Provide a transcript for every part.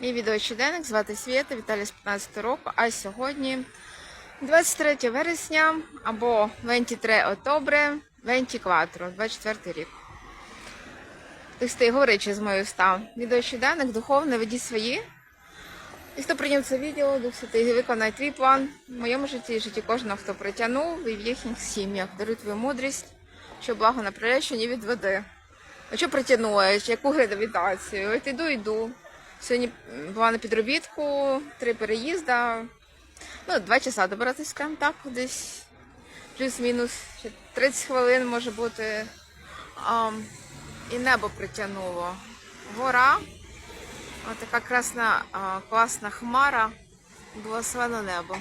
Мій відеощоденник звати Свєта, Віталій з 15 року, а сьогодні 23 вересня або 23 отобре, 24, 24 рік. Тексти говоричі з моєю став. Відеощоденник, духовне, ведіть свої. І хто прийняв це відео, Дух Святий, виконай твій план в моєму житті і житті кожного, хто притягнув і в їхніх сім'ях. Даруй твою мудрість, що благо на приреченні від води. А що притягнуєш, яку градивітацію? От іду, йду. Сьогодні була на підробітку, три переїзда. Ну, два часа добиратись, скажімо так, десь плюс-мінус 30 хвилин може бути. А, і небо притягнуло. Гора, така красна, а, класна хмара, благословено небо.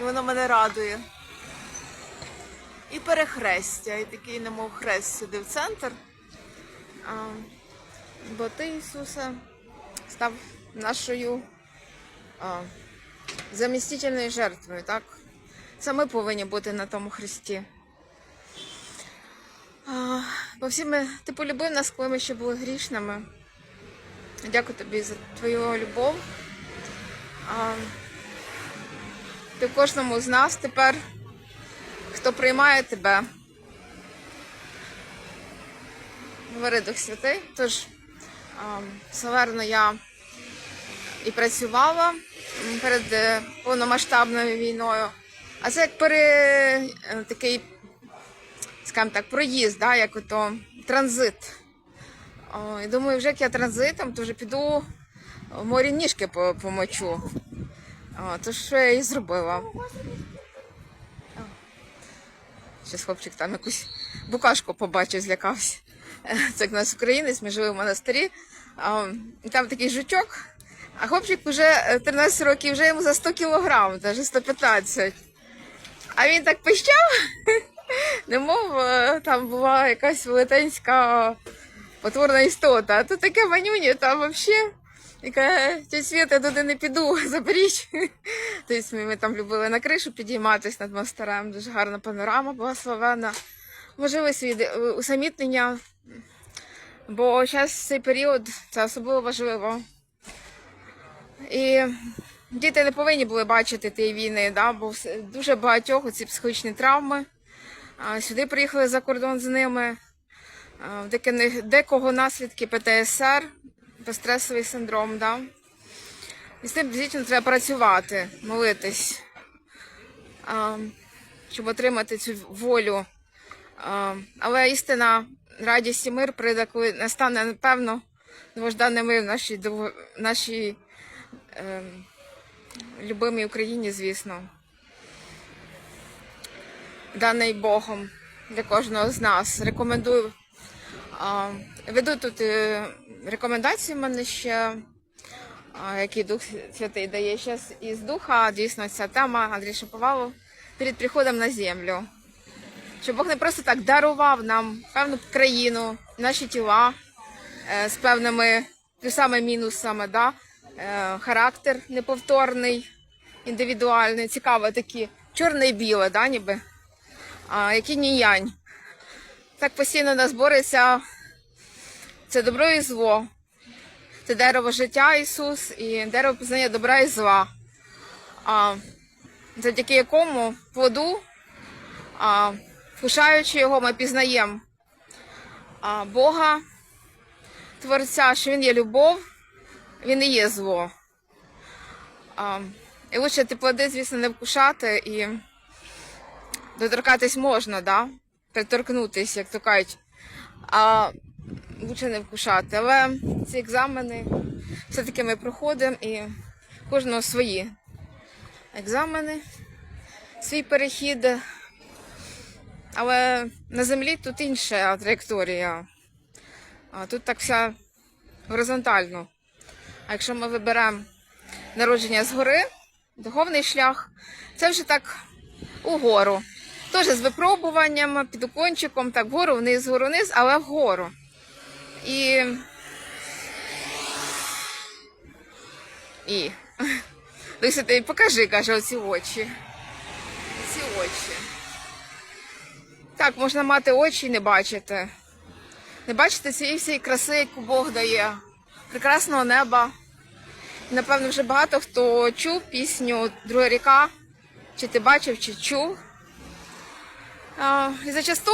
І воно мене радує. І перехрестя, і такий, немов хрест сюди в центр. А, бо ти, Ісусе, став нашою а, замістительною жертвою, так? Це ми повинні бути на тому хресті. А, бо всі ми, ти полюбив нас, коли ми ще були грішними. Дякую тобі за твою любов. А, ти кожному з нас тепер, хто приймає тебе. Говори Дух Святий. Тож, а, Саверно я і працювала перед е, повномасштабною війною. А це як пере, е, такий, скажімо так, проїзд, да, як ото транзит. І думаю, вже як я транзитом, то вже піду в морі ніжки помочу. То що я і зробила. Щас хлопчик там якусь букашку побачив, злякався. Це як нас українець, ми жили в монастирі. І там такий жучок, а хлопчик вже е, 13 років, вже йому за 100 кілограм, навіть 115. А він так пищав, немов е, там була якась велетенська потворна істота. А тут таке манюня, там взагалі. Яка тетя Свята, я туди не піду, заберіть. Тобто ми, ми там любили на кришу підійматися над монастирем. Дуже гарна панорама була славена. Можливість е, усамітнення. Бо зараз цей період це особливо важливо. І діти не повинні були бачити тієї війни, да? бо дуже багатьох ці психологічні травми. Сюди приїхали за кордон з ними. Декого наслідки ПТСР, постресовий синдром. Да? І з цим дійсно треба працювати, молитись, щоб отримати цю волю. Але істина, радість і мир прийде, коли настане, напевно, довожданий мир в нашій, нашій е, любимій Україні, звісно. Даний Богом для кожного з нас. Рекомендую. А, веду тут е, рекомендації в мене ще, а, які Дух Святий дає. Зараз із Духа, дійсно, ця тема Андрій Шаповалов перед приходом на землю. Щоб Бог не просто так дарував нам певну країну, наші тіла е, з певними плюсами мінусами, да? е, характер неповторний, індивідуальний, цікаво такі, чорне і біле, да, ніби, а, які ніянь. Так постійно нас бореться це добро і зло. Це дерево життя Ісус і дерево пізнання добра і зла. А, завдяки якому плоду а, вкушаючи його, ми пізнаємо Бога, Творця, що Він є любов, Він і є зло. І лучше ті плоди, звісно, не вкушати і доторкатись можна, да? приторкнутись, як то кажуть, а лучше не вкушати. Але ці екзамени все-таки ми проходимо і кожного свої екзамени, свій перехід. Але на землі тут інша траєкторія. А тут так вся горизонтально. А якщо ми виберемо народження згори, духовний шлях, це вже так угору. Теж з випробуванням, під уклончиком, так вгору вниз, вгору вниз, але вгору. І. І. Лише ти покажи, каже, оці очі. Ці очі. Так, можна мати очі і не бачити. Не бачити цієї всієї краси, яку Бог дає, прекрасного неба, Напевно, вже багато хто чув пісню Друга ріка, чи ти бачив, чи чув. І зачасту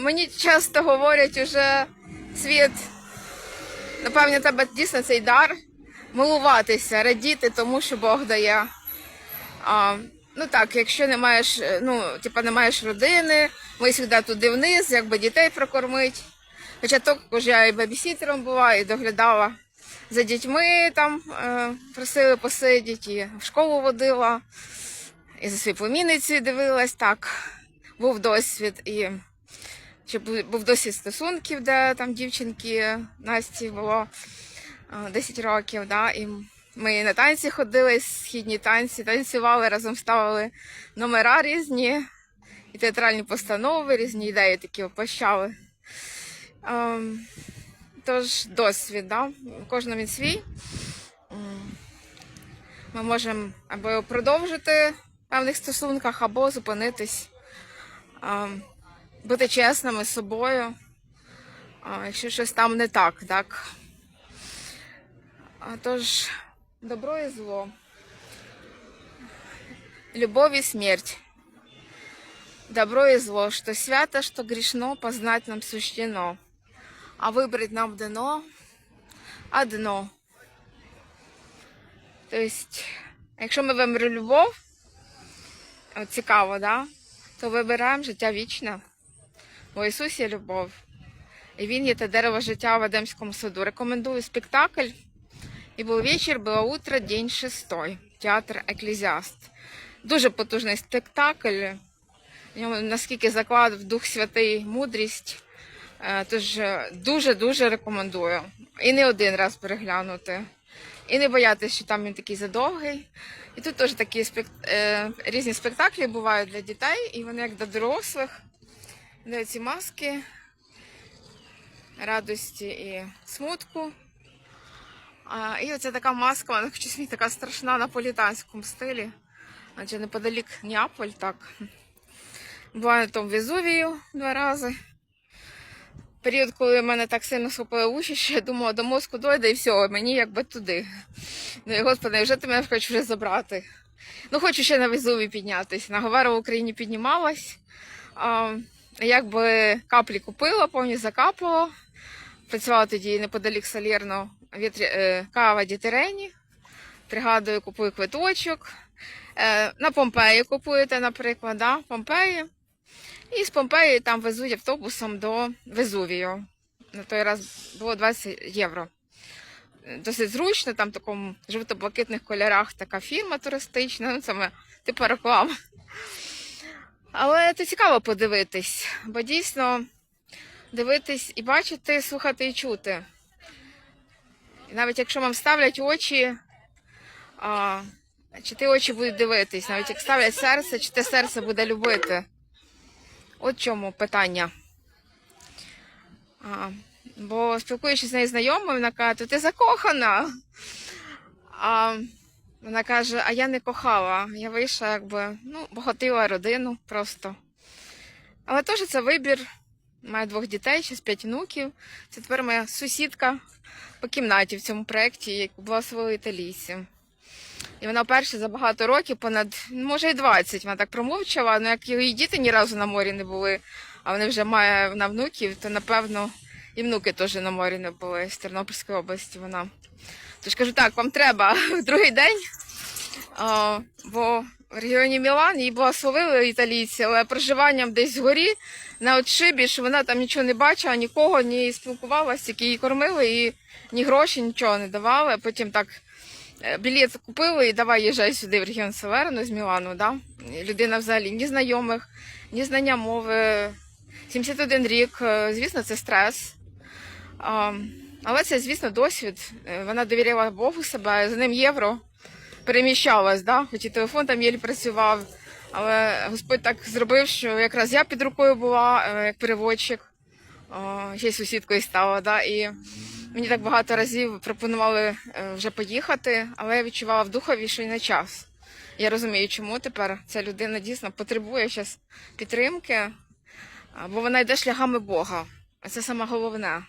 мені часто говорять уже світ, напевно, тебе дійсно цей дар милуватися, радіти тому, що Бог дає. Ну так, якщо не маєш, е, ну, типа не маєш родини, ми завжди туди вниз, якби дітей прокормить. Хоча також я і бабісітером була, і доглядала за дітьми там, е, просили посидіти, і в школу водила, і за свою племінницю дивилась, так, був досвід. І ще був досвід стосунків, де там дівчинки Насті було е, 10 років, да, і ми на танці ходили, східні танці, танцювали, разом ставили номера різні, і театральні постанови, різні ідеї такі воплощали. Ем, Тож досвід, да? кожного він свій. Ми можемо або продовжити в певних стосунках, або зупинитись, ем, бути чесними з собою, а, якщо щось там не так, так. Тож, добро і зло. Любовь и смерть. Добро и зло, что свято, что грешно, познать нам суждено. А вибрати нам дано одно. Тобто, якщо ми виберемо любов, цікаво, да? то вибираємо життя вічне. Бо Ісус є любов. І Він є те дерево життя в Едемському саду. Рекомендую спектакль. І був вечір, було утро, день шестой. Театр Еклезіаст. Дуже потужний спектакль. Наскільки заклад Дух Святий мудрість. Е, Тож дуже-дуже рекомендую. І не один раз переглянути. І не боятися, що там він такий задовгий. І тут теж такі спек... е, різні спектаклі бувають для дітей, і вони як для дорослих. Де ці маски радості і смутку. А, і оця така маска, вона щось мені така страшна на політанському стилі. Адже неподалік Неаполь, так. Була на тому Везувію два рази. Період, коли в мене так сильно схопили уші, що я думала, до мозку дойде і все, мені якби туди. Ну і господи, вже ти мене хочеш вже забрати. Ну, хочу ще на Везуві піднятися. На Говера в Україні піднімалась. А, якби каплі купила, повністю закапала. Працювала тоді неподалік е, кава Дітерені. Пригадую, купую квиточок. Е, на Помпеї купуєте, наприклад, да? Помпеї. І з Помпеї там везуть автобусом до Везувію. На той раз було 20 євро. Досить зручно, там в такому жовто-блакитних кольорах така фірма туристична, ну ми, типу реклама. Але це цікаво подивитись, бо дійсно дивитись і бачити, слухати і чути. Навіть якщо вам ставлять очі, а, чи ти очі будуть дивитись, навіть як ставлять серце, чи те серце буде любити. От чому питання. А, бо спілкуючись з нею знайомою, вона каже, то ти закохана. А вона каже, а я не кохала. Я вийшла, якби, ну, богатила родину просто. Але теж це вибір. Маю двох дітей, ще з п'ять внуків. Це тепер моя сусідка по кімнаті в цьому проєкті, яку благословили італійці. І вона вперше за багато років, понад, може і 20, вона так промовчала, але як її діти ні разу на морі не були, а вони вже має вона внуків, то напевно і внуки теж на морі не були з Тернопільської області вона. Тож кажу, так, вам треба в другий день, а, бо в регіоні Мілан її благословили італійці, але проживанням десь згорі на отшибі, що вона там нічого не бачила, нікого, ні спілкувалася, тільки її кормили, і ні гроші, нічого не давали. Потім так е, білет купили і давай їжджай сюди в регіон Северну з Мілану. Да? Людина взагалі ні знайомих, ні знання мови. 71 рік, е, звісно, це стрес. Але це, звісно, досвід. Е, Вона довіряла Богу себе, за ним євро переміщалась, да? хоч і телефон там єлі працював. Але Господь так зробив, що якраз я під рукою була, е, як переводчик, ще й сусідкою стала. Да? І мені так багато разів пропонували е, вже поїхати, але я відчувала в духові, що й не час. Я розумію, чому тепер ця людина дійсно потребує зараз підтримки, бо вона йде шляхами Бога. А це саме головне.